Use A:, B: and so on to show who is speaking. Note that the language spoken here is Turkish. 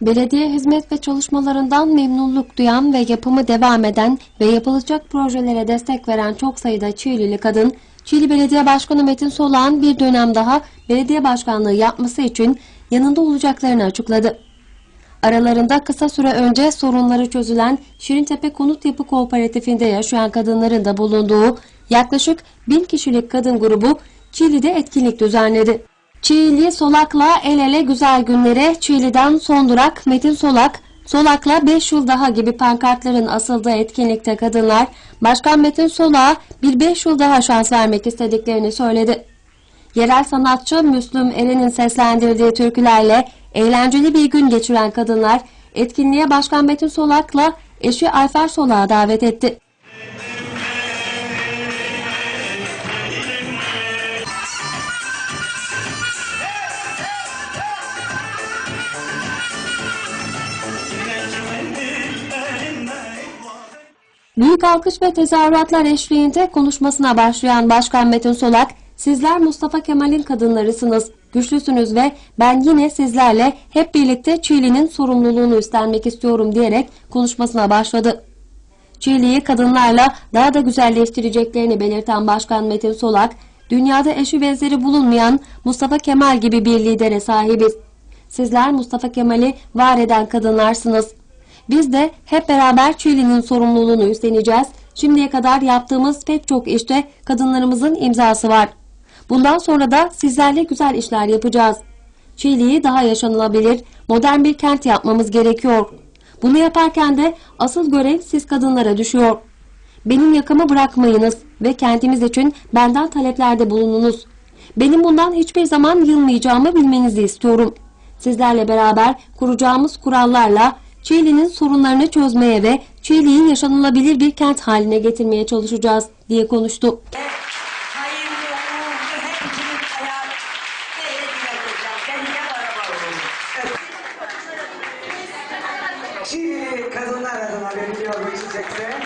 A: Belediye hizmet ve çalışmalarından memnunluk duyan ve yapımı devam eden ve yapılacak projelere destek veren çok sayıda Çiğlili kadın, Çiğli Belediye Başkanı Metin Solak'ın bir dönem daha belediye başkanlığı yapması için yanında olacaklarını açıkladı. Aralarında kısa süre önce sorunları çözülen Şirintepe Konut Yapı Kooperatifinde yaşayan kadınların da bulunduğu yaklaşık bin kişilik kadın grubu Çiğli'de etkinlik düzenledi. Çiğli Solak'la el ele güzel günlere Çiğli'den son durak Metin Solak, Solak'la 5 yıl daha gibi pankartların asıldığı etkinlikte kadınlar Başkan Metin Solak'a bir 5 yıl daha şans vermek istediklerini söyledi. Yerel sanatçı Müslüm Eren'in seslendirdiği türkülerle eğlenceli bir gün geçiren kadınlar etkinliğe Başkan Metin Solak'la eşi Ayfer Solak'ı davet etti. Büyük alkış ve tezahüratlar eşliğinde konuşmasına başlayan Başkan Metin Solak, sizler Mustafa Kemal'in kadınlarısınız, güçlüsünüz ve ben yine sizlerle hep birlikte Çiğli'nin sorumluluğunu üstlenmek istiyorum diyerek konuşmasına başladı. Çiğli'yi kadınlarla daha da güzelleştireceklerini belirten Başkan Metin Solak, dünyada eşi benzeri bulunmayan Mustafa Kemal gibi bir lidere sahibiz. Sizler Mustafa Kemal'i var eden kadınlarsınız. Biz de hep beraber Çiğli'nin sorumluluğunu üstleneceğiz. Şimdiye kadar yaptığımız pek çok işte kadınlarımızın imzası var. Bundan sonra da sizlerle güzel işler yapacağız. Çiğli'yi daha yaşanılabilir, modern bir kent yapmamız gerekiyor. Bunu yaparken de asıl görev siz kadınlara düşüyor. Benim yakamı bırakmayınız ve kentimiz için benden taleplerde bulununuz. Benim bundan hiçbir zaman yılmayacağımı bilmenizi istiyorum. Sizlerle beraber kuracağımız kurallarla Çiğli'nin sorunlarını çözmeye ve Çiğli'yi yaşanılabilir bir kent haline getirmeye çalışacağız diye konuştu.
B: Hayırlı, uğurlu hepsinin hayatı neye dilek hocam. Benimle beraber olun.
C: Çiğ kadınlar adına veriliyor bu çiçekte.